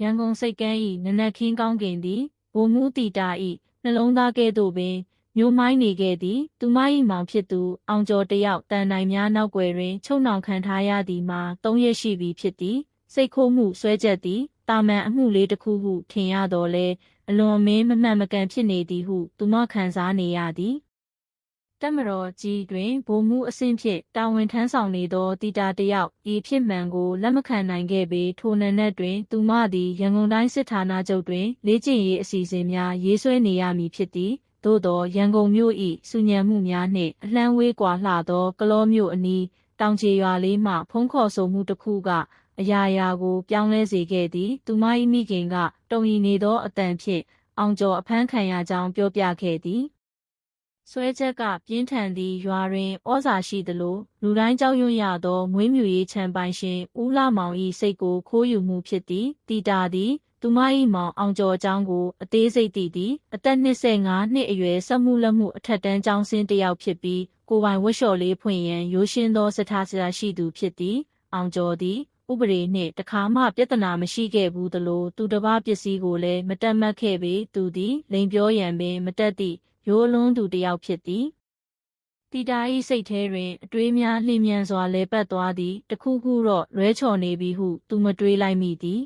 ရန်ကုန်စိတ်ကမ်းဤနနက်ခင်းကောင်းကင်သည်ဘုံမှုတီတာဤနှလုံးသားကဲ့သို့ပင်မျိုးမိုင်းနေခဲ့သည် သူမ၏မောင်ဖြစ်သူအောင်ကျော်တယောက်တန်နိုင်များနောက်ွယ်တွင်ချုံနှောင်ခံထားရသည်မှာ၃ရက်ရှိပြီဖြစ်သည်စိတ်ခိုးမှုဆွဲချက်သည်တာမန်အမှုလေးတစ်ခုဟုထင်ရတော်လဲအလွန်မင်းမမှန်မကန်ဖြစ်နေသည်ဟုသူမခံစားနေရသည် တက်မတော်ကြီးတွင်ဗိုလ်မှူးအဆင့်ဖြင့်တာဝန်ထမ်းဆောင်နေသောတီတာတယောက်ဤဖြစ်မှန်ကိုလက်မခံနိုင်ခဲ့ပေထိုနံနက်တွင် သူမသည်ရန်ကုန်တိုင်းစစ်ဌာနချုပ်တွင်လေ့ကျင့်ရေးအစီအစဉ်များရေးဆွဲနေရမည်ဖြစ်သည်သို့သောရန်ကုန်မြို့၏စုညံမှုများနှင့်အလှမ်းဝေးကွာလှသောကလောမြို့အနီးတောင်ချေရွာလေးမှဖုံးခေါ်ဆိုမှုတစ်ခုကအရာရာကိုပြောင်းလဲစေခဲ့သည် သူမ၏မိခင်ကတုံရီနေသောအတန်ဖြင့်အောင်ကျော်အဖမ်းခံရကြောင်းပြောပြခဲ့သည် ဆွဲချက်ကပြင်းထန်သည့်ရွာတွင်ဩဇာရှိသလိုလူတိုင်းကြောက်ရွံ့ရသောမွေးမြူရေးခြံပိုင်ရှင်ဦးလာမောင်၏စိတ်ကိုခိုးယူမှုဖြစ်သည်တီတာသည်သူမ၏မောင်အောင်ကျော်အကြောင်းကိုအသေးစိတ်သိသည်အသက်25နှစ်အရွယ်စက်မှုလက်မှုအထက်တန်းကျောင်းဆင်းတစ်ယောက်ဖြစ်ပြီးကိုပိုင်ဝတ်လျှော်လေးဖွင့်ရန်ရိုးရှင်းသောစထားစရာရှိသူဖြစ်သည်အောင်ကျော်သည်ဥပဒေနှင့်တခါမှပြဿနာမရှိခဲ့ဘူးသလိုသူတစ်ပါးပစ္စည်းကိုလည်းမတက်မှတ်ခဲ့ပေသူသည်လိန်ပြောရန်ပင်မတက်သည့် ရိုးလွန်းသူတစ်ယောက်ဖြစ်သည်တီတာ၏စိတ်ထဲတွင်အတွေးများလျင်မြန်စွာလဲပတ်သွားသည်တခုခုတော့လွဲချော်နေပြီဟု သူမတွေးလိုက်မိသည်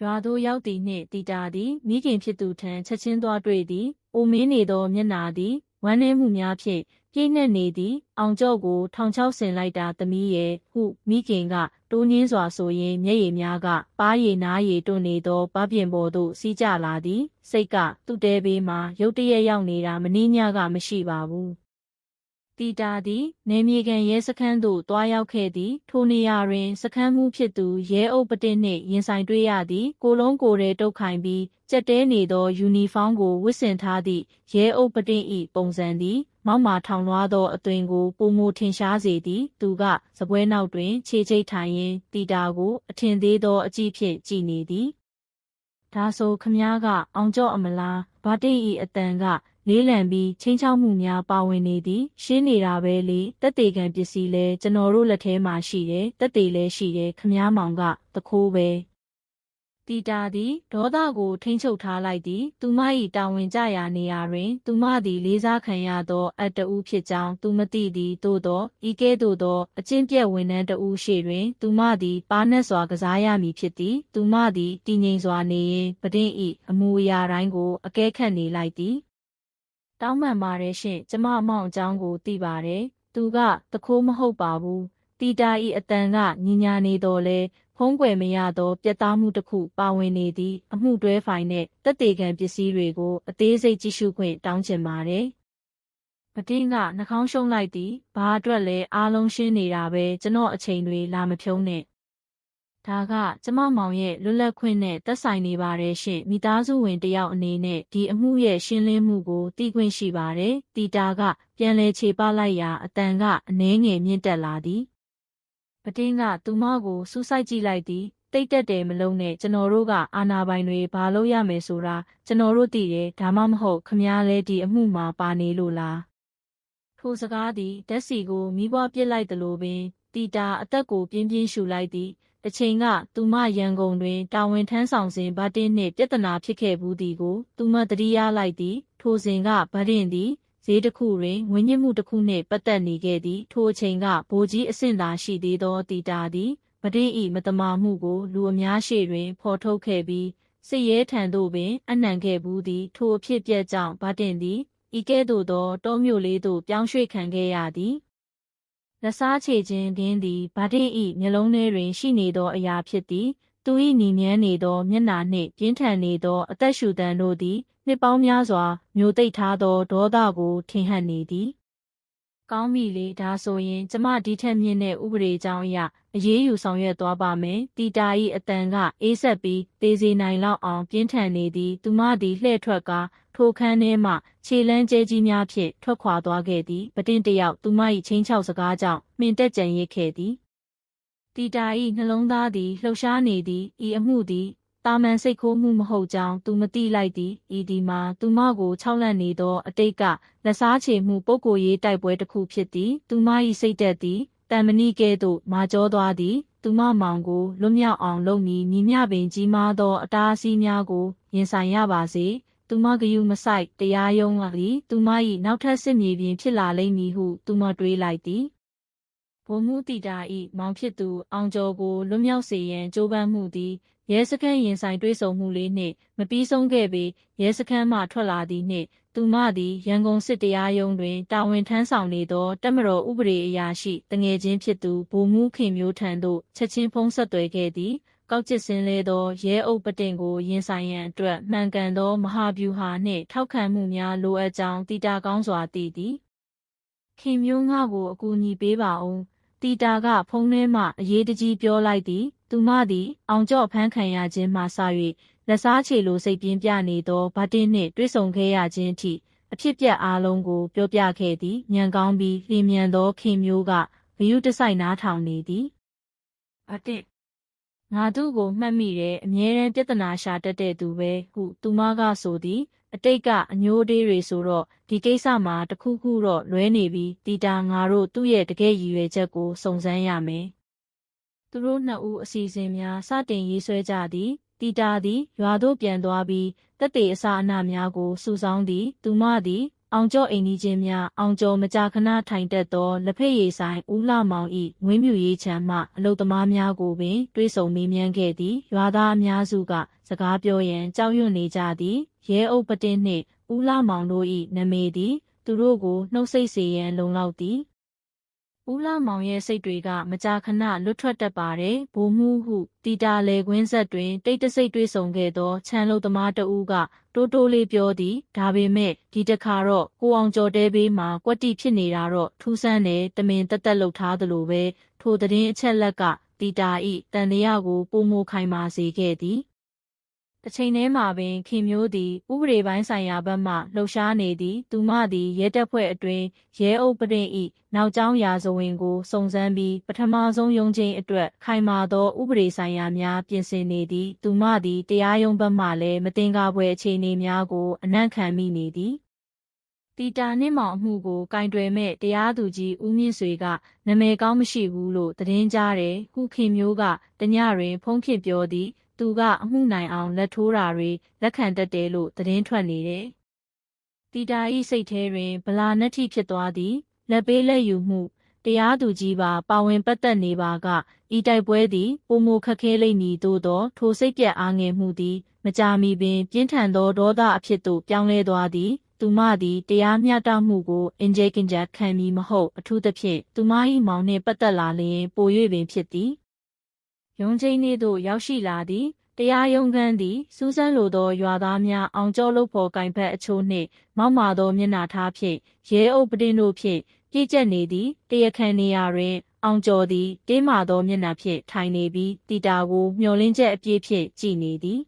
ရွာသို့ရောက်သည်နှင့်တီတာသည်မိခင်ဖြစ်သူထံချက်ချင်းသွားတွေ့သည်အိုမင်းနေသောမျက်နာသည်ဝမ်းနည်းမှုများဖြင့် ပြည့်နှက်နေသည် အောင်ကျော့ကိုထောင်ချောက်ဆင်လိုက်တာသမီးရဲ့ဟုမိခင်ကတိုးငင်းစွာဆိုရင်မျက်ရည်များကပါးရည်နားရည်တွန့်နေသောပပြင်ပေါ်သို့စီးကျလာသည် စိတ်ကသူ့တဲဘေးမှာရုတ်တရက်ရောက်နေတာမနှင်းညကမရှိပါဘူးတီတာသည်နေမြေကန်ရဲစခန်းသို့တွားရောက်ခဲ့သည် ထိုနေရာတွင်စခန်းမှုဖြစ်သူရဲအုပ်ပတင်နှင့်ရင်ဆိုင်တွေ့ရသည် ကိုလုံးကိုယ်ရဲတုတ်ခိုင်ပြီးကြက်တဲနေသောယူနီဖောင်းကိုဝတ်ဆင်ထားသည့်ရဲအုပ်ပတင်၏ပုံစံသည် မောက်မာထောင်လွှားသောအသွင်ကိုပုံမထင်ရှားစေသည် သူကစပွဲနောက်တွင် ခြေချိတ်ထိုင်ရင်းတီတာကို အထင်သေးသောအကြည့်ဖြင့်ကြည်နေသည်ဒါဆိုခမားကအောင်ကျော့အမလားဗတိဤအတန်ကလေးလံပြီးချင်းချောက်မှုများပါဝင်နေသည် ရှင်းနေတာပဲလေတက်တေကံပစ္စည်းလဲကျွန်တော်တို့လက်ထဲမှာရှိတယ်တက်တေလဲရှိတယ်ခမားမောင်ကတခိုးပဲ တီတာသည်ဒေါသကိုထိမ့်ချုပ်ထားလိုက်သည် သူမ၏တာဝန်ကျရာနေရာတွင် သူမသည်လေးစားခံရသော အတ္တဦးဖြစ်ကြောင်းသူမသိသည်သို့သောဤကဲ့သို့သော အကျင့်ပြက်ဝန်ထမ်းတဦးရှိတွင် သူမသည်ပါနက်စွာကစားရမည်ဖြစ်သည် သူမသည်တည်ငြိမ်စွာနေရင်ပဒင့်၏အမူအရာတိုင်းကိုအကဲခတ်နေလိုက်သည်တောင်းပန်ပါတယ်ရှင်ကျမအမောင်အကြောင်းကိုသိပါတယ်သူကတခိုးမဟုတ်ပါဘူးတီတာဤအတန်ကညညာနေတော်လဲ ဖုံးကွယ်မရသော ပြတ်သားမှုတစ်ခုပါဝင်နေသည့်အမှုတွဲဖိုင်နှင့်တက်တေကံပစ္စည်းတွေကို အသေးစိတ်ကြည့်ရှုခွင့်တောင်းချင်ပါတယ်။မတင်းကနှာခေါင်းရှုံးလိုက်သည်ဘာအတွက်လဲအားလုံးရှင်းနေတာပဲကျွန်တော်အချိန်တွေလာမဖြုံးနဲ့။ဒါကကျမမောင်ရဲ့လွတ်လပ်ခွင့်နဲ့သက်ဆိုင်နေပါတယ်ရှင်မိသားစုဝင်တယောက်အနေနဲ့ဒီအမှုရဲ့ရှင်းလင်းမှုကိုသိခွင့်ရှိပါတယ်တီတာကပြန်လဲခြေပလိုက်ရာအတန်ကအနှဲငယ်မြင့်တက်လာသည် ပတင်းကသူမကိုစူးစိုက်ကြည့်လိုက်သည်တိတ်တက်တယ်မလုံးနဲ့ကျွန်တော်တို့ကအာနာပိုင်တွေဘာလို့ရမယ်ဆိုတာကျွန်တော်တို့သိတယ်ဒါမှမဟုတ်ခမားလဲဒီအမှုမှာပါနေလို့လားထိုစကားသည်ဓက်စီကိုမိဘပြစ်လိုက်သလိုပင်တီတာအသက်ကိုပြင်းပြင်းရှူလိုက်သည်တစ်ချိန်ကသူမရန်ကုန်တွင်တာဝန်ထမ်းဆောင်စဉ်ဗတ်တင်းနှင့်ပြဿနာဖြစ်ခဲ့ဘူးသည်ကိုသူမတတိယလိုက်သည်ထိုစဉ်ကဗတ်တင်းသည် ဈေးတစ်ခုတွင်ငွေညစ်မှုတစ်ခုနှင့်ပတ်သက်နေခဲ့သည်ထိုအချိန်ကဗိုလ်ကြီးအဆင့်သာရှိသေးသောတီတာသည်မတိဤမတမာမှုကိုလူအများရှေ့တွင် ဖော်ထုတ်ခဲ့ပြီးစစ်ရဲထံသို့ပင်အနှံခဲ့ဘူးသည်ထိုအဖြစ်ပြက်ကြောင့်ဗတ်တင်သည်ဤကဲ့သို့သောတောမြို့လေးသို့ပြောင်းရွှေ့ခံခဲ့ရသည်လက်စားချေခြင်းခင်းသည်ဗတ်တင်ဤမျက်လုံးထဲတွင်ရှိနေသောအရာဖြစ်သည် သူ၏ညီမြန်းနေသောမျက်နာနှင့်ပြင်းထန်နေသောအသက်ရှူတန်တို့သည်နှစ်ပေါင်းများစွာမျိုးသိပ်ထားသောဒေါသကိုထင်ဟပ်နေသည်ကောင်းပြီလေဒါဆိုရင် ကျမဒီထက်မြင့်တဲ့ဥပဒေကြောင်းအရအရေးယူဆောင်ရွက်သွားပါမယ်တီတာ၏အတန်ကအေးဆက်ပြီးသေစေနိုင်လောက်အောင်ပြင်းထန်နေသည်သူမသည်လှည့်ထွက်ကထိုခန်းထဲမှခြေလန်းကျဲကြီးများဖြင့်ထွက်ခွာသွားခဲ့သည်ပတင်တယောက်သူမ၏ချင်းချောက်စကားကြောင့်မှင်တက်ကြံရစ်ခဲ့သည် တီတာ၏နှလုံးသားသည်လှုပ်ရှားနေသည်ဤအမှုသည်တာမန်စိတ်ခိုးမှုမဟုတ်ကြောင်းသူမသိလိုက်သည်ဤဒီမှာသူမကိုခြောက်လန့်နေသောအတိတ်ကလက်စားချေမှုပုဂ္ဂိုလ်ရေးတိုက်ပွဲတစ်ခုဖြစ်သည်သူမ၏စိတ်သက်သည်တန်မဏိကဲ့သို့မာကျောသွားသည်သူသူမမောင်ကိုလွတ်မြောက်အောင်လုပ်မည်ညီမျှပင်ကြီးမားသောအတားအဆီးများကိုရင်ဆိုင်ရပါစေသူမဂယုမဆိုင်တရားယုံလာသည်သူမ၏နောက်ထပ်စစ်မြေပြင်ဖြစ်လာလိမ့်မည်ဟုသူမတွေးလိုက်သည် ဘုံမှုတီတာ၏မောင်ဖြစ်သူ အောင်ကျော်ကိုလွတ်မြောက်စေရန်ကြိုးပမ်းမှုသည်ရဲစခန်းရင်ဆိုင်တွေ့ဆုံမှုလေးနှင့်မပြီးဆုံးခဲ့ပေရဲစခန်းမှထွက်လာသည်နှင့်သူမသည်ရန်ကုန်စစ်တရားရုံးတွင်တာဝန်ထမ်းဆောင်နေသောတက်မတော်ဥပဒေအရာရှိတငယ်ချင်းဖြစ်သူဗိုလ်မှူးခင်မျိုးထံသို့ချက်ချင်းဖုံးဆက်သွယ်ခဲ့သည်ကောက်ကျစ်စင်းလဲသောရဲအုပ်ပတင်ကိုရင်ဆိုင်ရန်အတွက်မှန်ကန်သောမဟာဗျူဟာနှင့်ထောက်ခံမှုများလိုအပ်ကြောင်းတီတာကောင်းစွာသိသည်ခင်မျိုးငါကိုအကူအညီပေးပါဦး တီတာကဖုန်းထဲမှအရေးတကြီးပြောလိုက်သည် သူမသည် အောင်ကြော့ဖမ်းခံရခြင်းမှစ၍လက်စားချေလိုစိတ်ပြင်းပြနေသောဗတ်တင်းနှင့်တွေ့ဆုံခဲ့ရခြင်းအထိအဖြစ်ပြက်အားလုံးကို ပြောပြခဲ့သည်ညံကောင်းပြီးလျင်မြန်သောခင်မျိုးကဂယုတစိုက်နားထောင်နေသည်ဗတ်တ င်းငါတို့ကိုမှတ်မိတယ်အမြဲတမ်းပြဿနာရှာတတ်တဲ့သူပဲဟုသူမကဆိုသည်အတိတ်ကအညိုးအတေးတွေဆိုတော့ဒီကိစ္စမှာတခုခုတော့လွဲနေပြီးတီတာငါတို့သူ့ရဲ့တကယ်ရည်ရွယ်ချက်ကိုစုံစမ်းရမယ်သူတို့နှစ်ဦးအစီအစဉ်များစတင်ရေးဆွဲကြသည်တီတာသည်ရွာသို့ပြန်သွားပြီးတက်တေအစာအနများကိုစုဆောင်းသည်သူမသည် အောင်ကျော်အိမ်ကြီးချင်းများအောင်ကျော်မကြာခဏထိုင်တက်သောလက်ဖက်ရည်ဆိုင်ဦးလာမောင်၏ဝင်းမြူရေးချမ်းမှအလုသမားများကိုပင်တွေးဆုံမေးမြန်းခဲ့သည်ရွာသားအများစုက စကားပြောရန်ကြောက်ရွံ့နေကြသည်ရဲအုပ်ပတင်းနှင့်ဦးလာမောင်တို့၏နာမည်သည် သူတို့ကိုနှုတ်ဆက်စေရန်လုံလောက်သည် ဦးလာမောင်ရဲ့စိတ်တွေကမကြာခဏလွတ်ထွက်တတ်ပါတယ်ဘိုးမှုဟုတီတာလေကွင်းဆက်တွင်တိတ်တဆိတ်တွေးဆုံခဲ့သောခြံလုံသမားတဦးကတိုးတိုးလေးပြောသည်ဒါပေမဲ့ဒီတခါတော့ကိုအောင်ကျော်တဲဘေးမှာကွက်တိဖြစ်နေတာတော့ထူးဆန်းတယ်တမင်တက်တက်လှုပ်ထားသလိုပဲထိုသတင်းအချက်လက်ကတီတာဤတန်တရားကိုပုံမိုခိုင်မာစေခဲ့သည် တစ်ချိန်တည်းမှာပင်ခင်မျိုးသည်ဥပဒေပိုင်းဆိုင်ရာဘက်မှလှုပ်ရှားနေသည်သူမသည်ရဲတပ်ဖွဲ့အတွင်းရဲအုပ်ပရင်၏နောက်ကျောင်းရာဇဝင်ကိုစုံစမ်းပြီးပထမဆုံးရုံးချင်းအတွက်ခိုင်မာသောဥပဒေဆိုင်ရာများပြင်ဆင်နေသည်သူမသည်တရားရုံးဘက်မှလည်းမတင်ကားပွဲအခြေအနေများကိုအနံ့ခံမိနေသည်တီတာနှင့်မောင်အမှုကိုကင်တွယ်မဲ့တရားသူကြီးဦးမြင့်ဆွေကနမဲကောင်းမရှိဘူးလို့သတင်းကြားတယ်။ခုခင်မျိုးကတညတွင် ဖုံးဖြစ်ပြောသည် သူကအမှုနိုင်အောင်လက်ထိုးတာတွေလက်ခံတတ်တယ်လို့သတင်းထွက်နေတယ်။တီတာဤစိတ်ထဲတွင်ဗလာနက်ထိဖြစ်သွားသည်လက်ပေးလက်ယူမှုတရားသူကြီးပါပါဝင်ပတ်သက်နေပါကဤတိုက်ပွဲသည်ပုံမခက်ခဲလိမ့်မည်သို့သောထိုစိတ်ပြက်အားငယ်မှုသည်မကြာမီပင်ပြင်းထန်သောဒေါသအဖြစ်သို့ပြောင်းလဲသွားသည်သူမသည်တရားမျှတမှုကိုအင်ဂျေကင်ဂျာခံမည်မဟုတ်အထူးသဖြင့်သူမ၏မောင်နှင့်ပတ်သက်လာလျင်ပို၍ပင်ဖြစ်သည် ရုံးချင်းနေ့သို့ရောက်ရှိလာသည်တရားရုံးခန်းသည်စူးစမ်းလိုသောရွာသားများအောင်ကျော်လို့ဖော်ကင်ဖက်အချို့နှင့်မောက်မာသောမျက်နှာထားဖြင့်ရဲအုပ်ပတင်းတို့ဖြင့်ပြည့်ကျက်နေသည်တရားခံနေရာတွင် အောင်ကျော်သည်တင်းမာသောမျက်နှာဖြင့်ထိုင်နေပြီးတီတာကိုမျောလင်းချက်အပြည့်ဖြင့်ကြည်နေသည်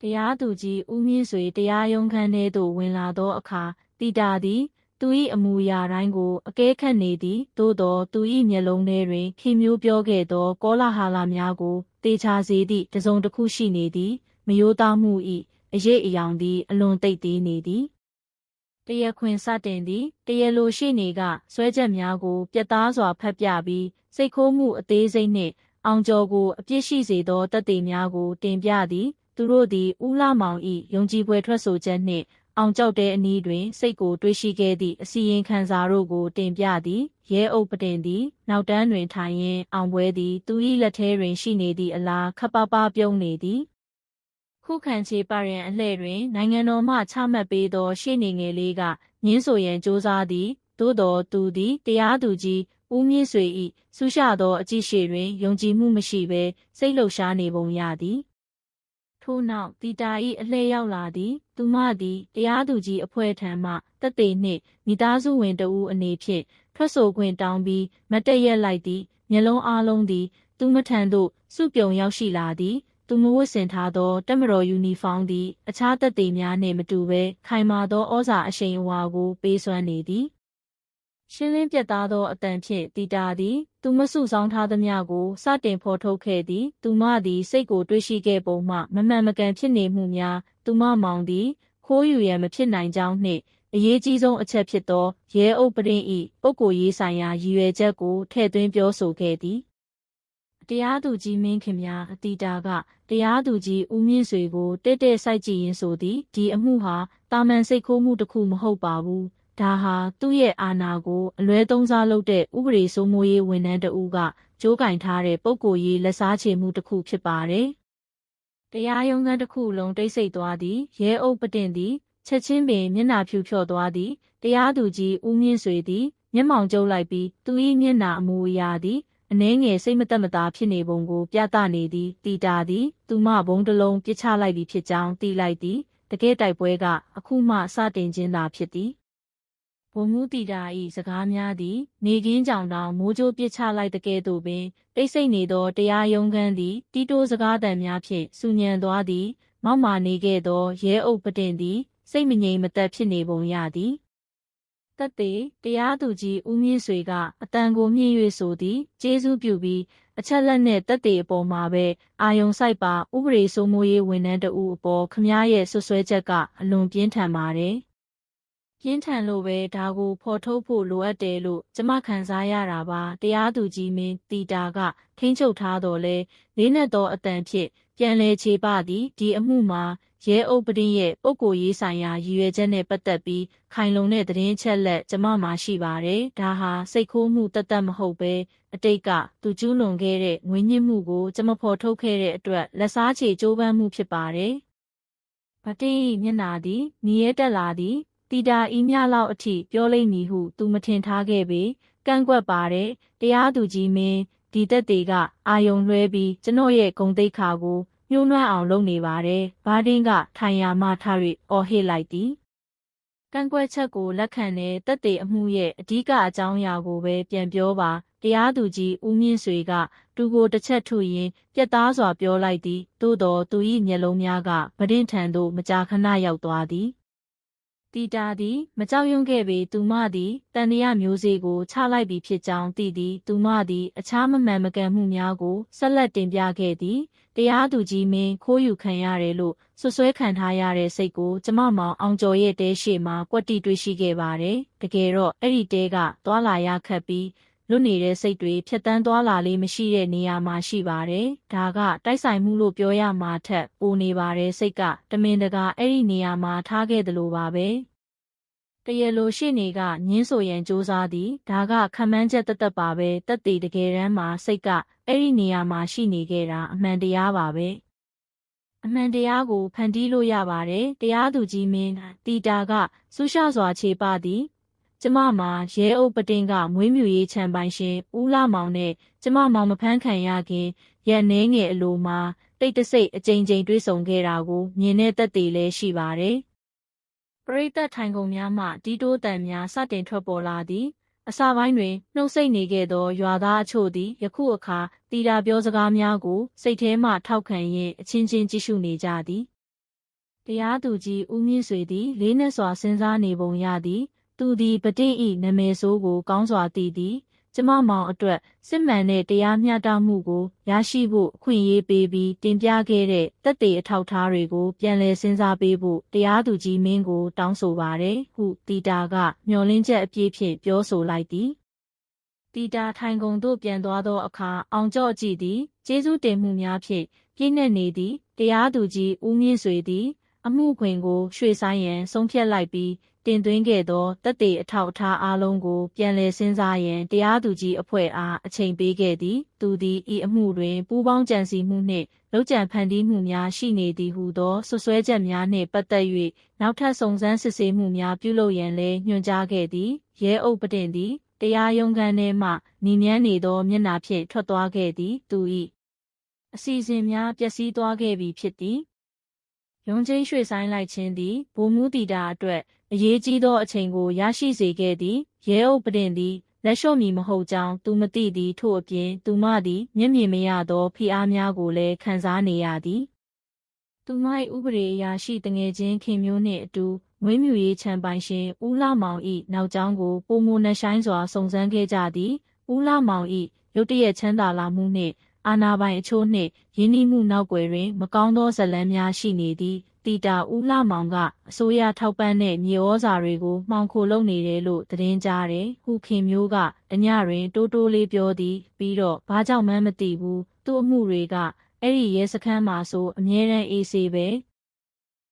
တရားသူကြီးဦးမြင့်ဆွေတရားရုံးခန်းထဲသို့ဝင်လာသောအခါတီတာသည် သူ၏အမူအရာတိုင်းကိုအကဲခတ်နေသည်သို့သောသူ၏မျက်လုံးထဲတွင်ခင်မျိုးပြောခဲ့သော ကောလာဟာလာများကိုတေချာစေသည့်တစုံတစ်ခုရှိနေသည်မယိုးသားမှု၏အရေးအယောင်သည် အလွန်တိတ်သေးနေသည်တရခွင်စတင်သည်တရလိုရှိနေကဆွဲချက်များကို ပြတ်သားစွာဖတ်ပြပြီးစိတ်ခိုးမှုအသေးစိတ်နှင့်အောင်ကျော်ကိုအပြစ်ရှိစေသောတသက်များကို တင်ပြသည် သူတို့သည်ဦးလာမောင်၏ယုံကြည်ပွဲထွက်ဆိုချက်နှင့် အောင်ကြောက်တဲ့အနီးတွင်စိတ်ကိုတွေးရှိခဲ့သည့်အစီရင်ခံစာတို့ကိုတင်ပြသည်ရဲအုပ်ပတင်သည် နောက်တန်းတွင်ထိုင်ရင်းအောင်ပွဲသည် သူ၏လက်ထဲတွင်ရှိနေသည့်အလားခပ်ပါပါပြုံးနေသည်ခုခံချေပါရန်အလှဲ့တွင် နိုင်ငံတော်မှချမှတ်ပေးသော ရှေ့နေငယ်လေးကညင်းဆိုရန်စ조사သည်သို့တော်သူသည်တရားသူကြီးဦးမြင့်ဆွေ၏ဆူရှသောအကြည့်ရှေတွင်ယုံကြည်မှုမရှိဘဲစိတ်လှုပ်ရှားနေပုံရသည် ထို့နောက်တီတာ၏အလှည့်ရောက်လာသည် သူမသည်တရားသူကြီးအဖွဲ့ထံမှတက်သေးနှင့်မိသားစုဝင်တဦးအနေဖြင့်ထွက်ဆိုခွင့်တောင်းပြီးမတ်တရက်လိုက်သည်မျက်လုံးအားလုံးသည် သူမထံသို့စုပြုံရောက်ရှိလာသည် သူမဝတ်ဆင်ထားသောတက်မတော်ယူနီဖောင်းသည် အခြားတက်သေးများနှင့်မတူဘဲခိုင်မာသောဩဇာအရှိန်အဝါကိုပေးစွမ်းနေသည် ရှင်းလင်းပြတ်သားသောအတန်ဖြင့်တီတာသည် သူမဆုဆောင်ထားသမျှကိုစတင်ဖော်ထုတ်ခဲ့သည် သူမသည်စိတ်ကိုတွေးရှိခဲ့ပုံမှမမှန်မကန်ဖြစ်နေမှုများ သူမမောင်သည်ခိုးယူရန်မဖြစ်နိုင်ကြောင်းနှင့်အရေးကြီးဆုံးအချက်ဖြစ်သောရဲအုပ်ပရင်ဤပုဂ္ဂိုလ်ရေးဆိုင်ရာရည်ရွယ်ချက်ကိုထည့်သွင်းပြောဆိုခဲ့သည်တရားသူကြီးမင်းခင်များအတီတာကတရားသူကြီးဦးမြင့်ဆွေကိုတက်တက်စိုက်ကြည့်ရင်ဆိုသည်ဒီအမှုဟာတာမန်စိတ်ခိုးမှုတစ်ခုမဟုတ်ပါဘူး ဒါဟာသူ့ရဲ့အာဏာကိုအလွဲသုံးစားလုပ်တဲ့ဥပဒေစိုးမိုးရေးဝန်ထမ်းတဦးကကြိုးကင်ထားတဲ့ပုံကိုယ်ရေးလက်စားချေမှုတစ်ခုဖြစ်ပါတယ်တရားရုံးခန်းတစ်ခုလုံးတိတ်ဆိတ်သွားသည်ရဲအုပ်ပတင်သည်ချက်ချင်းပင်မျက်နှာဖြူဖြော့သွားသည်တရားသူကြီးဦးမြင့်ဆွေသည်မျက်မှောင်ကျုပ်လိုက်ပြီးသူ၏မျက်နှာအမူအရာသည်အနှဲငယ်စိတ်မသက်မသာဖြစ်နေပုံကိုပြသနေသည်တီတာသည်သူမဘုံတစ်လုံးပစ်ချလိုက်ပြီဖြစ်ကြောင်းသိလိုက်သည်တကယ်တိုက်ပွဲကအခုမှစတင်ခြင်းသာဖြစ်သည် ဘုံမှုတီတာ၏စကားများသည် နေကင်းကြောင်တောင်မိုးကြိုးပစ်ချလိုက်တဲ့ကဲ့သို့ပင်တိတ်ဆိတ်နေသောတရားရုံးခန်းသည်တီတိုးစကားတန်များဖြင့်စူညံသွားသည် မောက်မာနေခဲ့သောရဲအုပ်ပတင်သည် စိတ်မငြိမ်မသက်ဖြစ်နေပုံရသည်တက်သေးတရားသူကြီးဦးမြင့်ဆွေကအတန်ကိုမြင့်၍ဆိုသည်ကျေးဇူးပြုပြီးအချက်လက်နဲ့တက်သေးအပေါ်မှာပဲအာယုံဆိုင်ပါဥပဒေစိုးမိုးရေးဝန်ထမ်းတဦးအပေါ်ခမားရဲ့ဆွဆွဲချက်ကအလွန်ပြင်းထန်ပါတယ် ပြင်းထန်လို့ပဲဒါကိုဖော်ထုတ်ဖို့လိုအပ်တယ်လို့ကျမခံစားရတာပါတရားသူကြီးမင်းတီတာကထိန်းချုပ်ထားတော်လဲလေးနဲ့သောအတန်ဖြင့်ပြန်လဲခြေပသည်ဒီအမှုမှာရဲအုပ်ပတင်းရဲ့ပုဂ္ဂိုလ်ရေးဆိုင်ရာရည်ရွယ်ချက်နဲ့ပတ်သက်ပြီးခိုင်လုံတဲ့သတင်းချက်လက်ကျမမှာရှိပါတယ်။ဒါဟာစိတ်ခိုးမှုတသက်မဟုတ်ပဲအတိတ်ကသူကျူးလွန်ခဲ့တဲ့ငွေညှစ်မှုကိုကျမဖော်ထုတ်ခဲ့တဲ့အတွက်လက်စားချေကြိုးပမ်းမှုဖြစ်ပါတယ်။ဗတင်း၏မျက်နာသည်ညီရဲတက်လာသည် တီတာဤမြလောက်အထိပြောလိမ့်မည်ဟု သူမထင်ထားခဲ့ပေကန့်ကွက်ပါတယ်တရားသူကြီးမင်းဒီသက်တွေကအာယုံလွှဲပြီးကျွန်တော်ရဲ့ဂုံတိတ်ခါကိုညှိုးနွမ်းအောင်လုပ်နေပါတယ်။ဘာဒင်းကထိုင်ရာမှထား၍အော်ဟစ်လိုက်သည်။ကန့်ကွက်ချက်ကိုလက်ခံတဲ့တက်တေအမှုရဲ့အဓိကအကြောင်းအရာကိုပဲပြန်ပြောပါတရားသူကြီးဦးမြင့်ဆွေကသူကိုတစ်ချက်ထုရင်းပြက်သားစွာပြောလိုက်သည်သို့တော်သူ၏မျက်လုံးများကဗဒင့်ထံသို့မကြာခဏရောက်သွားသည် တီတာသည် မကြောက်ရွံ့ခဲ့ပေသူမသည်တန်တရာမျိုးစေ့ကိုချလိုက်ပြီးဖြစ်ကြောင်းသိသည်သူမသည်အခြားမမှန်မကန်မှုများကိုဆက်လက်တင်ပြခဲ့သည်တရားသူကြီးမင်းခိုးယူခံရတယ်လို့ဆွဆွဲခံထားရတဲ့စိတ်ကိုကျမမောင်အောင်ကျော်ရဲ့တဲရှိမှာကွက်တီတွေ့ရှိခဲ့ပါတယ်တကယ်တော့အဲ့ဒီတဲကသွာလာရခတ်ပြီး လွတ်နေတဲ့စိတ်တွေဖြတ်တန်းသွားလာလေးမရှိတဲ့နေရာမှာရှိပါတယ်။ဒါကတိုက်ဆိုင်မှုလို့ပြောရမှာထက်ပိုနေပါတယ်စိတ်ကတမင်တကာအဲ့ဒီနေရာမှာထားခဲ့တယ်လို့ပါပဲ။တရလိုရှိနေကညင်းဆိုရန်စူးစမ်းသည်ဒါကခံမှန်းချက်တသက်ပါပဲတက်တည်တကယ်တမ်းမှာစိတ်ကအဲ့ဒီနေရာမှာရှိနေခဲ့တာအမှန်တရားပါပဲ။အမှန်တရားကိုဖန်တီးလို့ရပါတယ်တရားသူကြီးမင်းတီတာကဆူရှာစွာခြေပသည် ကျမမှာရဲအုပ်ပတင်ကမွေးမြူရေးခြံပိုင်ရှင်ဦးလာမောင်နဲ့ကျမမောင်မဖမ်းခံရခင်ရက်နှဲငယ်အလိုမှာတိတ်တဆိတ်အကြိမ်ကြိမ်တွေးဆုံခဲ့တာကိုမြင်တဲ့သက်သေလည်းရှိပါတယ်။ပရိသတ်ထိုင်ကုန်များမှတီးတိုးတန်များစတင်ထွက်ပေါ်လာသည်အစာပိုင်းတွင်နှုတ်ဆက်နေခဲ့သောရွာသားအချို့သည်ယခုအခါတီတာပြောစကားများကိုစိတ်ထဲမှထောက်ခံရင်းအချင်းချင်းကြည့်ရှုနေကြသည်တရားသူကြီးဦးမြင့်ဆွေသည်လေးနက်စွာစဉ်းစားနေပုံရသည် သူသည်ပတိဤနမေဆိုးကို ကောင်းစွာသိသည်ကျမမောင်အတွက်စစ်မှန်တဲ့တရားမျှတမှုကိုရရှိဖို့အခွင့်အရေးပေးပြီးတင်ပြခဲ့တဲ့တက်တေအထောက်ထားတွေကိုပြန်လည်စဉ်းစားပေးဖို့တရားသူကြီးမင်းကို တောင်းဆိုပါတယ်ဟုတီတာကမျှော်လင့်ချက်အပြည့်ဖြင့်ပြောဆိုလိုက်သည်တီတာထိုင်ကုန်သို့ပြန်သွားသောအခါအောင်ကြော့ကြည့်သည်ကျေးဇူးတင်မှုများဖြင့်ပြည့်နှက်နေသည်တရားသူကြီးဦးမြင့်ဆွေသည် အမှုခွင်ကိုရွှေဆိုင်ရန်ဆုံးဖြတ်လိုက်ပြီး တင်သွင်းခဲ့သောတက်တေအထောက်အထားအလုံးကို ပြန်လည်စဉ်းစားရန်တရားသူကြီးအဖွဲ့အားအချိန်ပေးခဲ့သည် သူသည်ဤအမှုတွင် ပူးပေါင်းကြံစည်မှုနှင့်လောက်ကျန်ဖန်တီးမှုများရှိနေသည်ဟုသောဆွဆွဲချက်များနှင့်ပတ်သက်၍နောက်ထပ်စုံစမ်းစစ်ဆေးမှုများပြုလုပ်ရန်လည်းညွှန်ကြားခဲ့သည်ရဲအုပ်ပတင်သည်တရားရုံးခန်းထဲမှညီမြန်းနေသောမျက်နှာဖြင့်ထွက်သွားခဲ့သည်သူ၏အစီအစဉ်များပျက်စီးသွားခဲ့ပြီဖြစ်သည်ရုံးချင်းရွှေ့ဆိုင်လိုက်ခြင်းသည်ဘိုလ်မှုတီတာအတွက် အရေးကြီးသောအချိန်ကိုရရှိစေခဲ့သည်ရဲအုပ်ပတင်သည်လက်လျှော့မည်မဟုတ်ကြောင်းသူမသိသည်ထို့အပြင်သူမသည်မျက်မြင်မရသောဖိအားများကိုလည်းခံစားနေရသည်သူမ၏ဥပဒေအရာရှိတငယ်ချင်းခင်မျိုးနှင့်အတူမွေးမြူရေးခြံပိုင်ရှင်ဦးလာမောင်၏နောက်ကျောင်းကိုပုံမနှဆိုင်စွာစုံစမ်းခဲ့ကြသည်ဦးလာမောင်၏ရုတ်တရက်ချမ်းသာလာမှုနှင့်အာနာပိုင်အချို့နှင့်ယင်းနှိမှုနောက်ွယ်တွင် မကောင်းသောဇလန်းများရှိနေသည် တီတာဦးလှမောင်ကအစိုးရထောက်ပံ့တဲ့မြေဩဇာတွေကိုမှောင်ခိုလုပ်နေတယ်လို့သတင်းကြားတယ်။ဟုခင်မျိုးကတညတွင်တိုးတိုးလေးပြောသည်ပြီးတော့ဘာကြောင့်မှမသိဘူးသူ့အမှုတွေကအဲ့ဒီရဲစခန်းမှာဆိုအမြဲတမ်းအေးဆေးပဲ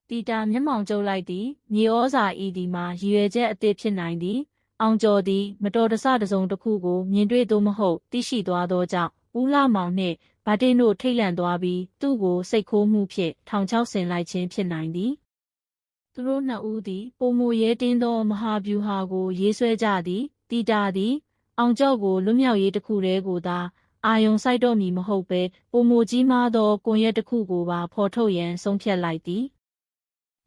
တီတာမျက်မှောင်ကျုပ်လိုက်သည်မြေဩဇာဤဒီမှာရည်ရွယ်ချက်အသစ်ဖြစ်နိုင်သည်အောင်ကျော်သည် မတော်တဆတစုံတစ်ခုကိုမြင်တွေ့သို့မဟုတ်သိရှိသွားသောကြောင့်ဦးလာမောင်နှင့် ဗတ်တင်တို့ထိတ်လန့်သွားပြီးသူ့ကိုစိတ်ခိုးမှုဖြင့်ထောင်ချောက်ဆင်လိုက်ခြင်းဖြစ်နိုင်သည်သူတို့နှစ်ဦးသည်ပုံမရဲတင်းသောမဟာဗျူဟာကို ရေးဆွဲကြသည်တီတာသည် အောင်ကျော်ကိုလွတ်မြောက်ရေးတစ်ခုတည်းကိုသာအာယုံစိုက်တော့မည်မဟုတ်ပဲပုံမကြီးမားသောကွန်ရက်တစ်ခုကိုပါဖော်ထုတ်ရန်ဆုံးဖြတ်လိုက်သည်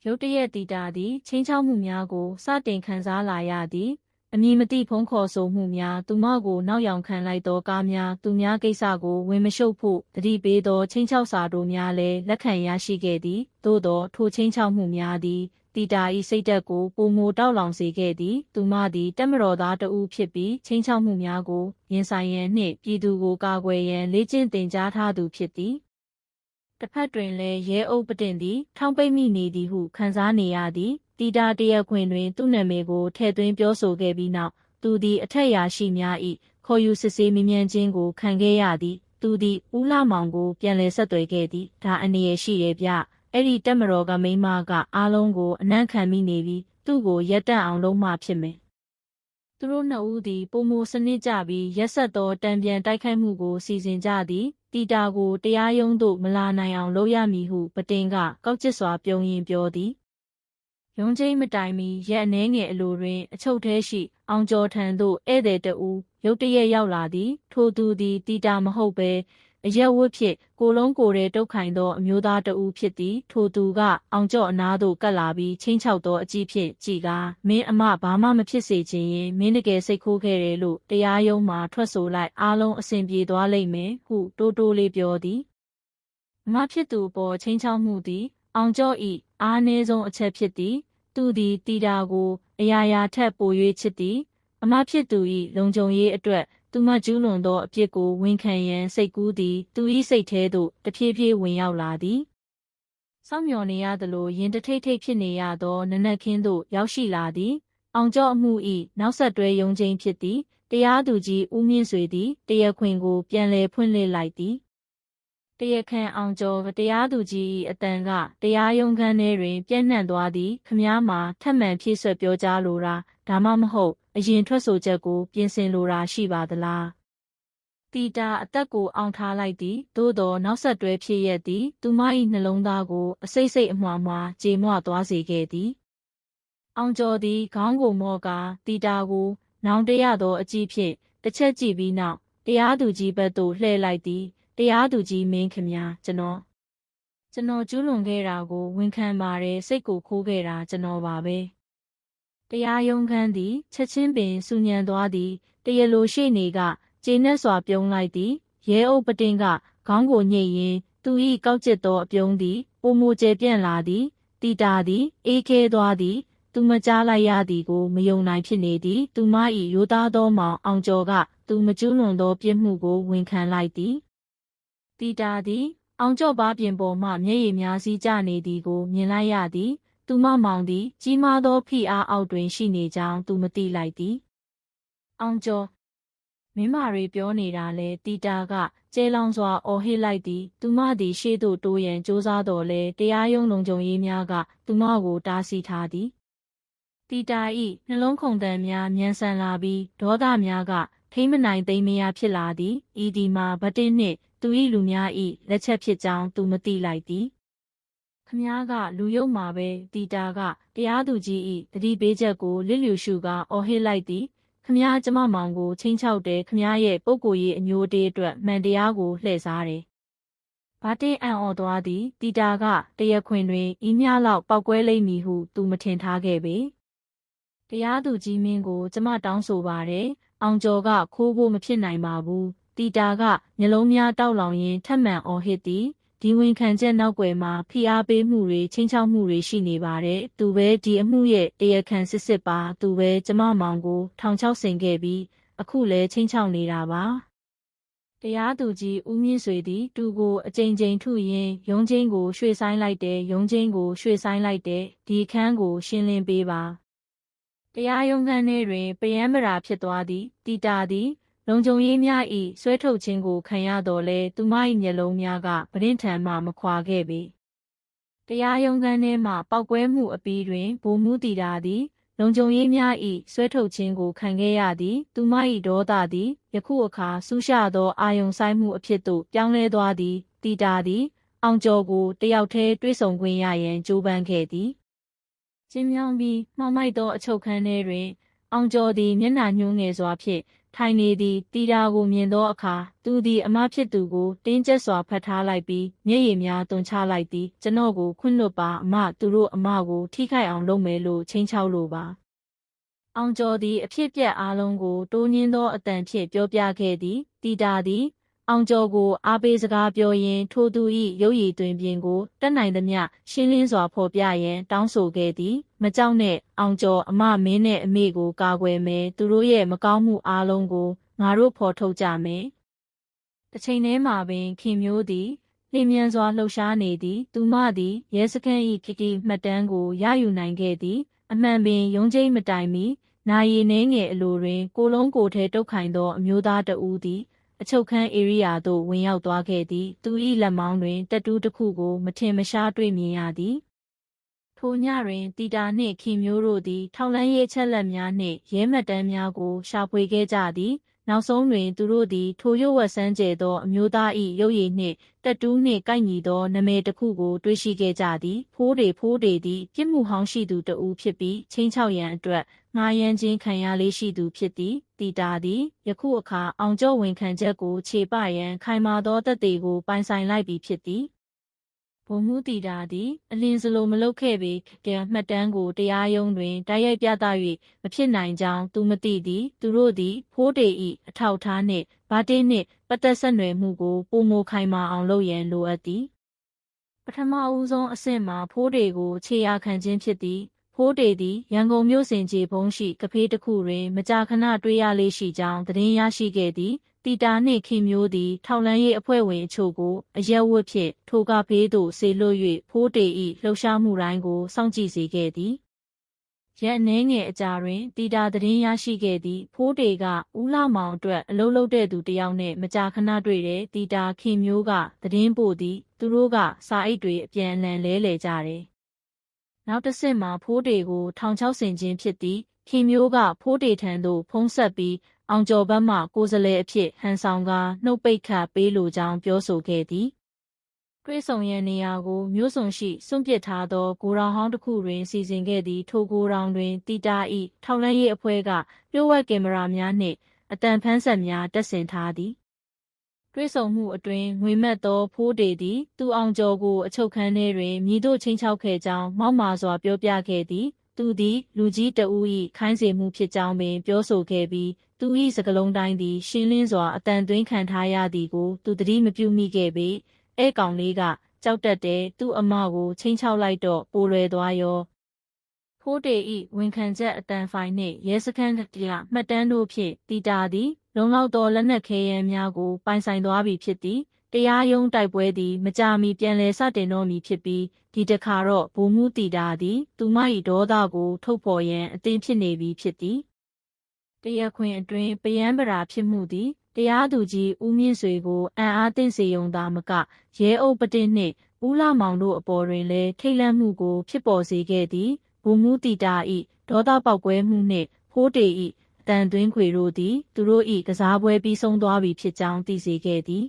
ရုတ်တရက်တီတာသည်ချင်းချောက်မှုများကိုစတင်ခံစားလာရသည် အမည်မသိဖုံးခေါ်ဆိုမှုများသူမကိုနောက်ယောင်ခံလိုက်သောကားများသူများကိစ္စကိုဝင်မရှုပ်ဖို့တတိပေးသောချင်းချောက်စာတို့များလည်းလက်ခံရရှိခဲ့သည်သို့သောထိုချင်းချောက်မှုများသည်တီတာ၏စိတ်သက်ကိုပုံမိုတောက်လောင်စေခဲ့သည် သူမသည်တက်မတော်သားတဦးဖြစ်ပြီးချင်းချောက်မှုများကိုရင်ဆိုင်ရန်နှင့်ပြည်သူကိုကာကွယ်ရန်လေ့ကျင့်သင်ကြားထားသူဖြစ်သည်တစ်ဖက်တွင်လည်းရဲအုပ်ပတင်သည်ထောင်ပိတ်မိနေသည်ဟုခံစားနေရသည် တီတာတရက်ခွင်တွင် သူ့နာမည်ကိုထည့်သွင်းပြောဆိုခဲ့ပြီးနောက် သူသည် အထက်ရာရှိများ၏ခေါ်ယူစစ်ဆေးမြင်မြန်ခြင်းကို ခံခဲ့ရသည် သူသည် ဦးလာမောင်ကို ပြန်လည်ဆက်သွယ်ခဲ့သည် ဒါ အနေရရှိရဲ့ဗျ အဲ့ဒီတက်မတော်က မိန်းမက အားလုံးကို အနံ့ခံမိနေပြီးသူ့ကိုရက်တက်အောင်လုံးမှဖြစ်မယ် သူတို့နှစ်ဦးသည်ပုံမိုစနစ်ကြပြီး ရက်ဆက်သောတံပြန်တိုက်ခိုက်မှုကို စီစဉ်ကြသည် တီတာကို တရားရုံးသို့ မလာနိုင်အောင် လုပ်ရမည်ဟု ပတင်ကကောက်ကျစ်စွာ ပြုံးရင်ပြောသည် ရုံးချင်းမတိုင်မီရက်အနှဲငယ်အလိုတွင် အချုပ်ထဲရှိ အောင်ကျော်ထံသို့ဧည့်သည်တဦးရုတ်တရက်ရောက်လာသည် ထိုသူသည်တီတာမဟုတ်ပဲအရက်ဝတ်ဖြင့်ကိုလုံးကိုယ်ရဲတုတ်ခိုင်သောအမျိုးသားတဦးဖြစ်သည် ထိုသူကအောင်ကျော်အနားသို့ကပ်လာပြီးချင်းချောက်သောအကြည့်ဖြင့်ကြည်ကားမင်းအမဘာမှမဖြစ်စေချင်ရင်မင်းတကယ်စိတ်ခိုးခဲ့တယ်လို့တရားရုံးမှာထွက်ဆိုလိုက်အားလုံးအဆင်ပြေသွားလိမ့်မယ်ဟုတိုးတိုးလေးပြောသည်အမဖြစ်သူပေါ်ချင်းချောက်မှုသည် အောင်ကျော်ဤအားနည်းဆုံးအချက်ဖြစ်သည် သူသည်တီတာကို အရာရာထက်ပို၍ချစ်သည် အမဖြစ်သူ၏လုံခြုံရေးအတွက်သူမကျူးလွန်သောအပြစ်ကိုဝန်ခံရန်စိတ်ကူးသည် သူ၏စိတ်ထဲသို့တဖြည်းဖြည်းဝင်ရောက်လာသည်စောင့်မျှော်နေရသလိုရင်တထိတ်ထိတ်ဖြစ်နေရသောနနက်ခင်းသို့ရောက်ရှိလာသည် အောင်ကျော်အမှု၏နောက်ဆက်တွဲယုံချင်းဖြစ်သည်တရားသူကြီးဦးမြင့်ဆွေသည်တရားခွင်ကိုပြန်လည်ဖွင့်လှစ်လိုက်သည် တရားခံအောင်ကျော်တရားသူကြီး၏အတန်ကတရားရုံးခန်းထဲတွင် ပြန့်နှံ့သွားသည်ခမားမှာထပ်မံဖြည့်ဆွတ်ပြောကြားလိုတာဒါမှမဟုတ်အရင်ထွက်ဆိုချက်ကို ပြင်ဆင်လိုတာရှိပါသလားတီတာအသက်ကိုအောင်ထားလိုက်သည်သို့သောနောက်ဆက်တွဲဖြစ်ရသည် သူမ၏နှလုံးသားကို အစိတ်စိတ်အမွှားမွှားကြေမွသွားစေခဲ့သည် အောင်ကျော်သည်ခေါင်းကိုမော့ကာတီတာကိုနောင်တရသောအကြည့်ဖြင့်တစ်ချက်ကြည့်ပြီးနောက်တရားသူကြီးဘက်သို့လှည့်လိုက်သည် တရားသူကြီးမင်းခင်များကျွန်တော်ကျွန်တော်ကျူးလွန်ခဲ့တာကိုဝန်ခံပါတယ်စိတ်ကိုခိုးခဲ့တာကျွန်တော်ပါပဲတရားရုံးခန်းသည်ချက်ချင်းပင်စူညံသွားသည်တရလိုရှိနေကကျင်းနဲ့စွာပြုံးလိုက်သည်ရဲအုပ်ပတင်ကခေါင်းကိုညှိရင်သူ၏ကောက်ကျစ်သောအပြုံးသည်ပုံမူကျဲပြန့်လာသည်တီတာသည်အေးခဲသွားသည်သူမကြားလိုက်ရသည်ကိုမယုံနိုင်ဖြစ်နေသည်သူမ၏ရိုးသားသောမောင်အောင်ကျော်ကသူမကျူးလွန်သောပြစ်မှုကိုဝန်ခံလိုက်သည် တီတာသည် အောင်ကျော်ပါပြင်ပေါ်မှမျက်ရည်များစည်းကျနေသည်ကို မြင်လိုက်ရသည်သူမမောင်သည် ကြီးမားသောဖိအားအောက်တွင်ရှိနေကြောင်းသူမသိလိုက်သည်အောင်ကျော်မင်းမာရီပြောနေတာလဲတီတာကကျဲလောင်စွာအော်ဟစ်လိုက်သည်သူမသည်ရှေ့သို့တိုးရန်ကြိုးစားတော်လဲတရားရုံးလုံခြုံရေးများကသူမကိုတားဆီးထားသည်တီတာ၏နှလုံးခုန်တန်များမြန်ဆန်လာပြီးဒေါသများကထိမ့်မနိုင်သိမ်းမရဖြစ်လာသည်ဤဒီမှာဗတ်တင်းနှင့် သူ၏လူများ၏လက်ချက်ဖြစ်ကြောင်းသူမသိလိုက်သည်ခမားကလူယုံမှာပဲတီတာကတရားသူကြီး၏တတိပေးချက်ကိုလစ်လျူရှုကအော်ဟစ်လိုက်သည်ခမားကျမမောင်ကိုချင်းချောက်တယ်ခမားရဲ့ပုံကိုယ်ရေးအမျိုးတေးအတွက်မှန်တရားကိုလှည့်စားတယ်ဘာတင်းအံ့ဩသွားသည်တီတာကတရခွင်တွင်ဤမြလောက်ပောက်ကွဲလိမ့်မည်ဟုသူမထင်ထားခဲ့ပေတရားသူကြီးမင်းကိုကျမတောင်းဆိုပါတယ်အောင်ကျော်ကခိုးဖို့မဖြစ်နိုင်ပါဘူး တီတာကမျက်လုံးများတောက်လောင်ရင်းထပ်မံအော်ဟစ်သည်ဒီဝင်ခံချက်နောက်ွယ်မှာဖိအားပေးမှုတွေချင်းချောက်မှုတွေရှိနေပါတယ်။သူပဲဒီအမှုရဲ့တရားခံစစ်စစ်ပါသူပဲကျမမောင်ကိုထောင်ချောက်ဆင်ခဲ့ပြီးအခုလည်းချင်းချောက်နေတာပါ။တရားသူကြီးဦးမြင့်ဆွေသည်သူကိုအကြိမ်ကြိမ်ထုရင်းရုံးချင်းကိုရွှေ့ဆိုင်လိုက်တယ်ရုံးချင်းကိုရွှေ့ဆိုင်လိုက်တယ်ဒီခန်းကိုရှင်းလင်းပေးပါတရားရုံးခန်းထဲတွင်ပယံမရာဖြစ်သွားသည်တီတာသည် လုံခြုံရေးများ၏ဆွဲထုတ်ခြင်းကိုခံရတော်လဲသူမ၏မျက်လုံးများကပဒင့်ထံမှမခွာခဲ့ပေတရားရုံးခန်းထဲမှပောက်ကွဲမှုအပြီးတွင်ဗိုလ်မှူးတီတာသည်လုံခြုံရေးများ၏ဆွဲထုတ်ခြင်းကိုခံခဲ့ရသည်သူမ၏ဒေါသသည်ယခုအခါဆူးရှသောအာယုံဆိုင်မှုအဖြစ်သို့ပြောင်းလဲသွားသည်တီတာသည်အောင်ကျော်ကိုတယောက်တည်းတွေ့ဆုံခွင့်ရရန်ကြိုးပမ်းခဲ့သည်ကျင်းမြောင်းပြီးမှောက်မိုက်သောအချုပ်ခန်းထဲတွင် အောင်ကျော်သည်မျက်နှာညှိုးငယ်စွာဖြင့် ထိုင်နေသည်တီတာကိုမြင်သောအခါသူသည်အမဖြစ်သူကိုတင်းကျပ်စွာဖတ်ထားလိုက်ပြီးမျက်ရည်များသွန်ချလိုက်သည်ကျွန်တော်ကိုခွင့်လွတ်ပါအမသူတို့အမကိုထိခိုက်အောင်လုပ်မယ်လို့ချိန်ချောက်လိုပါအောင်ကျော်သည်အဖြစ်ပြက်အားလုံးကိုတိုးညင်းသောအတန်ဖြင့်ပြောပြခဲ့သည်တီတာသည် အောင်ကျော်ကိုအားပေးစကားပြောရင်းထိုသူ၏ရုပ်ရည်သွင်းပြင်ကိုတက်နိုင်သမျှရှင်းလင်းစွာဖော်ပြရန်တောင်းဆိုခဲ့သည်မကြောက်နဲ့အောင်ကျော်အမမင်းနဲ့အမေကိုကာကွယ်မယ်သူတို့ရဲ့မကောင်းမှုအားလုံးကိုငါတို့ဖော်ထုတ်ကြမယ်တစ်ချိန်တည်းမှာပင်ခင်မျိုးသည်လျင်မြန်စွာလှုပ်ရှားနေသည် သူမသည်ရဲစခန်း၏ခတီမှတ်တမ်းကိုရယူနိုင်ခဲ့သည် အမှန်ပင်ရုံးချင်းမတိုင်မီနာရီနှင်းငယ်အလိုတွင် ကိုလုံးကိုထဲတုတ်ခိုင်သောအမျိုးသားတဦးသည် အချုပ်ခန်းဧရိယာသို့ဝင်ရောက်သွားခဲ့သည်သူ၏လက်မောင်းတွင်တက်တူးတစ်ခုကိုမထင်မရှားတွေ့မြင်ရသည်ထိုညတွင်တီတာနှင့်ခင်မျိုးတို့သည် ထောက်လန်းရေးချက်လက်များနှင့်ရဲမှတ်တမ်းများကိုရှာဖွေခဲ့ကြသည် နောက်ဆုံးတွင် သူတို့သည် ထိုရုပ်ဝက်ဆန်းကျဲသော အမျိုးသား၏ရုပ်ရည်နှင့် တက်တူးနှင့်ကိုက်ညီသော နာမည်တစ်ခုကို တွေ့ရှိခဲ့ကြသည် ဖိုးတွေဖိုးတွေသည် ပြစ်မှုဟောင်းရှိသူတဦးဖြစ်ပြီးချင်းချောက်ရန်အတွက်ငားရမ်းခြင်းခံရလေးရှိသူဖြစ်သည်တီတာသည် ယခုအခါ အောင်ကျော်ဝန်ခံချက်ကိုခြေပရန် ခိုင်မာသောတက်တွေကို ပိုင်ဆိုင်လိုက်ပြီဖြစ်သည် ဘုံမှုတီတာသည် အလင်းစလိုမလုတ်ခဲ့ပေကံမှတ်တမ်းကိုတရားရုံးတွင်တိုက်ရိုက်ပြသ၍မဖြစ်နိုင်ကြောင်းသူမသိသည်သူတို့သည် ဖိုးတေ၏အထောက်ထားနှင့်ဗာတေးနှင့်ပတ်သက်ဆက်နွယ်မှုကိုပုံမခိုင်မာအောင်လုပ်ရန်လိုအပ်သည်ပထမဦးဆုံးအဆင့်မှာဖိုးတေကိုခြေရာခံခြင်းဖြစ်သည်ဖိုးတေသည်ရန်ကုန်မြို့စင်ကြီးဘုံရှိကဖေးတစ်ခုတွင် မကြာခဏတွေ့ရလေးရှိကြောင်းသတင်းရရှိခဲ့သည် တီတာနှင့်ခင်မျိုးသည် ထောက်လန်းရေးအဖွဲ့ဝင်အချို့ကိုအရက်ဝတ်ဖြင့်ထိုကဖေးသို့ဆေလွတ်၍ဖိုးတေ၏လှုပ်ရှားမှုတိုင်းကိုစောင့်ကြည့်စေခဲ့သည်ရက်နှင်းငယ်အကြာတွင်တီတာသတင်းရရှိခဲ့သည်ဖိုးတေကဦးလာမောင်အတွက်အလုပ်လုပ်တဲ့သူတယောက်နှင့်မကြာခဏတွေ့တဲ့တီတာခင်မျိုးကသတင်းပို့သည်သူတို့ကစာအိတ်တွေအပြန်အလှန်လဲလှယ်ကြတယ်နောက်တစ်ဆင့်မှာဖိုးတေကိုထောင်ချောက်ဆင်ခြင်းဖြစ်သည်ခင်မျိုးကဖိုးတေထံသို့ဖုံးဆက်ပြီးအောင်ကျော်ဘက်မှကိုယ်စားလှယ်အဖြစ်ဟန်ဆောင်ကာနှုတ်ပိတ်ခတ်ပေးလိုကြောင်းပြောဆိုခဲ့သည်တွေ့ဆုံရန်နေရာကိုမြို့စုံရှိစွန့်ပစ်ထားသောဂိုရောင်ဟောင်းတစ်ခုတွင်စီစဉ်ခဲ့သည့်ထိုဂိုရောင်တွင်တီတာဤထောက်လန်းရေးအဖွဲ့ကပြို့ဝှက်ကင်မရာများနှင့်အတန်ဖန်းဆက်များတက်ဆင်ထားသည်တွေ့ဆုံမှုအတွင်ငွေမက်သောဖိုးတေသည်သူအောင်ကျော်ကိုအချုပ်ခန်းထဲတွင်မြည်တို့ချင်းချောက်ခဲ့ကြောင်းမောက်မာစွာပြောပြခဲ့သည် သူသည် လူကြီးတဦး၏ခိုင်းစေမှုဖြစ်ကြောင်းပင် ပြောဆိုခဲ့ပြီး သူ၏စကလုံးတိုင်းသည် ရှင်းလင်းစွာအတန်သွင်းခံထားရသည်ကို သူတတိမပြုမိခဲ့ပေအဲကောင်လေးကကြောက်တတ်တယ်သူ့အမကိုချင်းချောက်လိုက်တော့ပိုလွယ်သွားရောဖိုးတေဤဝန်ခံချက်အတန်ဖိုင်နှင့်ရဲစခန်းကမှတ်တမ်းတို့ဖြင့်တီတာသည် လုံလောက်သောလက်နက်ခဲယမ်းများကိုပိုင်ဆိုင်သွားပြီဖြစ်သည် တရားရုံးတိုက်ပွဲသည်မကြာမီပြန်လည်စတင်တော့မည်ဖြစ်ပြီးဒီတခါတော့ဘုံမှုတီတာသည်သူမ၏ဒေါသကို ထုတ်ဖော်ရန်အသင်ဖြစ်နေပြီဖြစ်သည်တရားခွင်အတွင်းပယံပရာဖြစ်မှုသည်တရားသူကြီးဦးမြင့်ဆွေကိုအံ့အားသင့်စေုံသာမကရဲအုပ်ပတင်နှင့်ဦးလာမောင်တို့အပေါ်တွင်လည်းထိတ်လန့်မှုကို ဖြစ်ပေါ်စေခဲ့သည်ဘုံမှုတီတာ၏ဒေါသပေါက်ကွဲမှုနှင့်ဖိုးတေ၏အတန်သွင်းခွေတို့သည် သူတို့၏ကစားပွဲပြီးဆုံးသွားပြီဖြစ်ကြောင်းသိစေခဲ့သည်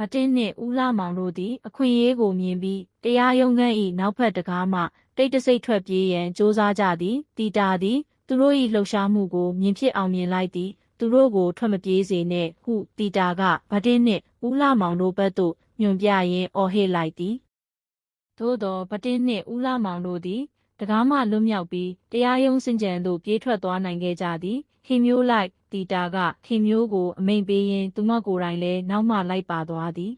ဗတင်နှင့်ဦးလာမောင်တို့သည် အခွင့်အရေးကိုမြင်ပြီးတရားရုံးခန်း၏နောက်ဖက်တကားမှတိတ်တဆိတ်ထွက်ပြေးရန်စ조사ကြသည်တီတာသည် သူတို့၏လှုပ်ရှားမှုကိုမြင်ဖြစ်အောင်မြင်လိုက်သည် သူတို့ကိုထွက်မပြေးစေနဲ့ဟုတီတာကဗတင်နှင့်ဦးလာမောင်တို့ဘက်သို့ညွန်ပြရင်းအော်ဟစ်လိုက်သည်သို့သောဗတင်နှင့်ဦးလာမောင်တို့သည်တကားမှလွတ်မြောက်ပြီးတရားရုံးစင်ကြံသို့ပြေးထွက်သွားနိုင်ခဲ့ကြသည်ခင်မျိုးလိုက် တီတာကခင်မျိုးကိုအမိန်ပေးရင်းသူမကိုယ်တိုင်လည်းနောက်မှလိုက်ပါသွားသည်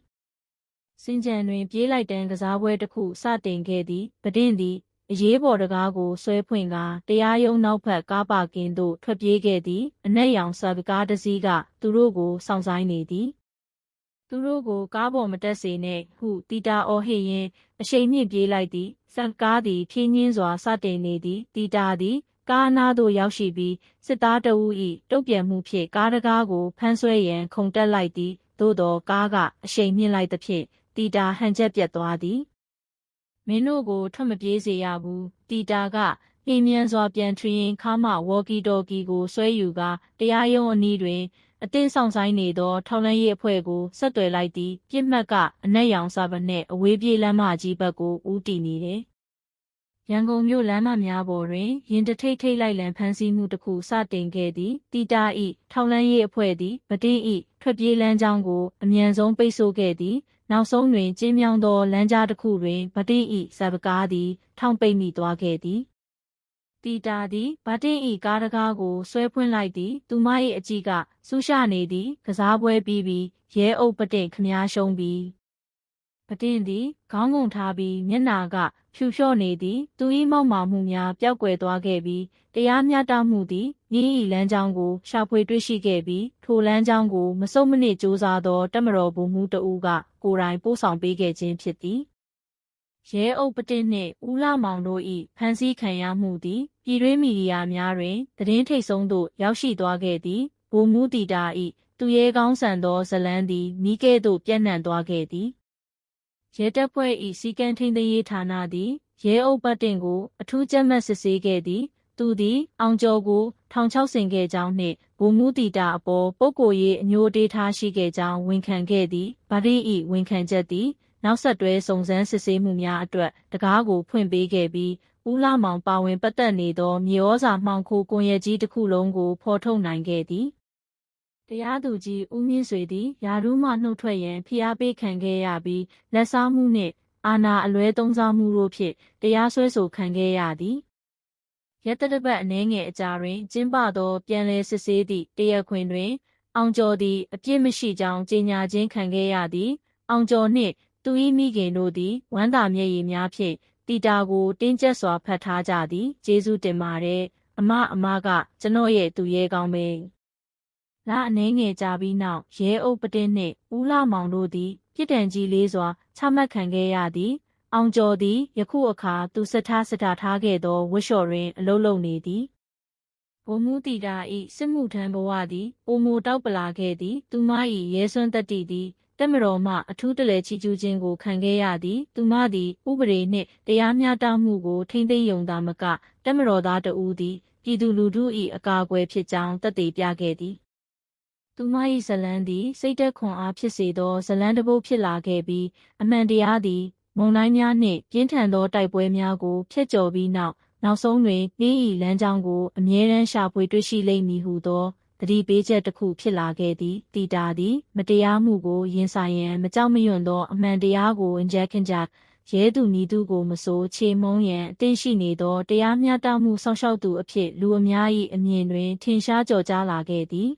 စင်ကြံတွင်ပြေးလိုက်တန်းကစားပွဲတစ်ခုစတင်ခဲ့သည်ပဒင့်သည်အရေးပေါ်တကားကိုဆွဲဖွင့်ကာတရားရုံးနောက်ဖက်ကားပါကင်သို့ထွက်ပြေးခဲ့သည်အနက်ရောင်ဆပ်ကားတစ်စီးကသူတို့ကိုစောင့်ဆိုင်နေသည်သူတို့ကိုကားပေါ်မတက်စေနဲ့ဟုတီတာအော်ဟစ်ရင်းအရှိန်မြင့်ပြေးလိုက်သည်ဆပ်ကားသည်ဖြင်းညင်းစွာစတင်နေသည်တီတာသည် ကကားအနားသို့ရောက်ရှိပြီးစစ်သားတဦး၏တုတ်ပြန်မှုဖြင့်ကားတကားကိုဖမ်းဆွဲရန်ခုန်တက်လိုက်သည်သို့သောကားကအရှိန်မြင့်လိုက်သဖြင့်တီတာဟန်ချက်ပြတ်သွားသည်မင်းတို့ကိုထွက်မပြေးစေရဘူးတီတာကပြင်းမြန်စွာပြန်ထွင်ရင်ခါမဝေါ်ကီတော်ကီကိုဆွဲယူကာတရားရုံးအနီးတွင်အသင်းဆောင်ဆိုင်နေသော ထောက်လန်းရေးအဖွဲ့ကိုဆက်သွယ်လိုက်သည်ပြစ်မှတ်ကအနက်ရောင်စာပနှင့်အဝေးပြေးလမ်းမကြီးဘက်ကိုဦးတည်နေတယ် ရန်ကုန်မြို့လမ်းမများပေါ်တွင်ရင်တထိတ်ထိတ်လိုက်လံဖမ်းဆီးမှုတစ်ခုစတင်ခဲ့သည်တီတာဤထောက်လန်းရေးအဖွဲ့သည်ဗတိဤထွက်ပြေးလမ်းကြောင်းကိုအမြန်ဆုံးပိတ်ဆို့ခဲ့သည်နောက်ဆုံးတွင်ကျင်းမြောင်းသောလမ်းကြားတစ်ခုတွင်ဗတိဤဇပကားသည် ထောင်ပိတ်မိသွားခဲ့သည်တီတာသည်ဗတိဤကားတကားကိုဆွဲဖွင့်လိုက်သည် သူမ၏အကြည့်ကဆူရှနေသည်ကစားပွဲပြီးပြီးရဲအုပ်ပတင့်ခမားရှုံးပြီးပ တင့်သည်ခေါင်းငုံထားပြီးမျက်နာက ဖြူလျှော့နေသည် သူ၏မောက်မာမှုများပျောက်ကွယ်သွားခဲ့ပြီးတရားမျှတမှုသည်မြင်းဤလမ်းကြောင်းကိုရှာဖွေတွေ့ရှိခဲ့ပြီးထိုလမ်းကြောင်းကိုမစုံမနစ်စ조사သောတက်မတော်ဗိုလ်မှူးတဦးကကိုယ်တိုင်ပို့ဆောင်ပေးခဲ့ခြင်းဖြစ်သည်ရဲအုပ်ပတစ်နှင့်ဦးလာမောင်တို့၏ဖမ်းဆီးခံရမှုသည်ပြည်တွင်းမီဒီယာများတွင်သတင်းထိတ်ဆုံးသို့ရောက်ရှိသွားခဲ့သည်ဗိုလ်မှူးတီတာ၏သူရဲကောင်းဆန်သောဇလန်းသည်မိကဲ့သို့ပြန့်နှံ့သွားခဲ့သည် ရဲတပ်ဖွဲ့၏စီကံထိန်သိမ်းရေးဌာနသည်ရဲအုပ်ပတ်တင်ကို အထူးကြက်မှတ်စစ်ဆေးခဲ့သည် သူသည် အောင်ကျော်ကိုထောင်ချောက်ဆင်ခဲ့ကြောင်းနှင့်ဗိုလ်မှူးတီတာအပေါ်ပုပ်ကိုရေးအညိုတေးထားရှိခဲ့ကြောင်းဝန်ခံခဲ့သည်ဗရိ၏ဝန်ခံချက်သည်နောက်ဆက်တွဲစုံစမ်းစစ်ဆေးမှုများအတွက်တကားကိုဖွင့်ပေးခဲ့ပြီးဦးလာမောင်ပါဝင်ပတ်သက်နေသောမြေဩဇာမှောင်ခိုကွန်ရက်ကြီးတစ်ခုလုံးကိုဖော်ထုတ်နိုင်ခဲ့သည် တရားသူကြီးဦးမြင့်ဆွေသည်ယာရုမှနှုတ်ထွက်ရန်ဖိအားပေးခံခဲ့ရပြီးလက်စားမှုနှင့်အာဏာအလွဲသုံးစားမှုတို့ဖြင့်တရားစွဲဆိုခံခဲ့ရသည်ရက်တတပတ်အနှဲငယ်အကြာတွင်ကျင်းပသောပြန်လည်စစ်ဆေးသည့်တရားခွင်တွင် အောင်ကျော်သည်အပြစ်မရှိကြောင်းကြေညာခြင်းခံခဲ့ရသည် အောင်ကျော်နှင့်သူ၏မိခင်တို့သည်ဝမ်းသာမျက်ရည်များဖြင့်တီတာကိုတင်းကျပ်စွာဖတ်ထားကြသည်ကျေးဇူးတင်ပါတယ်အမအမကကျွန်တော်ရဲ့သူရဲကောင်းပဲ လာအနေငယ်ကြပြီးနောက်ရဲအုပ်ပတင်းနှင့်ဦးလာမောင်တို့သည်ပြစ်ဒဏ်ကြီးလေးစွာချမှတ်ခံခဲ့ရသည်အောင်ကျော်သည်ယခုအခါသူစထားစတာထားခဲ့သောဝှလျှော်တွင်အလုံးလုံးနေသည်ဘုံမှုတီတာဤစစ်မှုထမ်းဘဝသည်ပုံမတောက်ပလာခဲ့သည် သူမ၏ရဲစွမ်းတတ္တိသည်တက်မတော်မှအထူးတလဲချီကျူးခြင်းကိုခံခဲ့ရသည် သူမသည်ဥပဒေနှင့်တရားမျှတမှုကိုထိမ့်သိမ်းယုံသာမကတက်မတော်သားတဦးသည်ပြည်သူလူထု၏အကာအကွယ်ဖြစ်ကြောင်းတည်ပြခဲ့သည် သူမ၏ဇလန်းသည် စိတ်သက်ခွန်အားဖြစ်စေသောဇလန်းတပုတ်ဖြစ်လာခဲ့ပြီးအမှန်တရားသည် မုံတိုင်းများနှင့်ပြင်းထန်သောတိုက်ပွဲများကိုဖျက်ကျော်ပြီးနောက်နောက်ဆုံးတွင်နှင်းဤလမ်းကြောင်းကိုအမြဲတမ်းရှာဖွေတွေ့ရှိလိမ့်မည်ဟုသောတတိပေးချက်တစ်ခုဖြစ်လာခဲ့သည်တီတာသည် မတရားမှုကိုရင်ဆိုင်ရန်မကြောက်မရွံ့သောအမှန်တရားကိုအင်ဂျက်ခင်ကြရဲသူနီးသူကိုမဆိုးချေမုံရန်အသင့်ရှိနေသောတရားမျှတမှုဆောင်ရှောက်သူအဖြစ်လူအများ၏အမြင်တွင်ထင်ရှားကျော်ကြားလာခဲ့သည်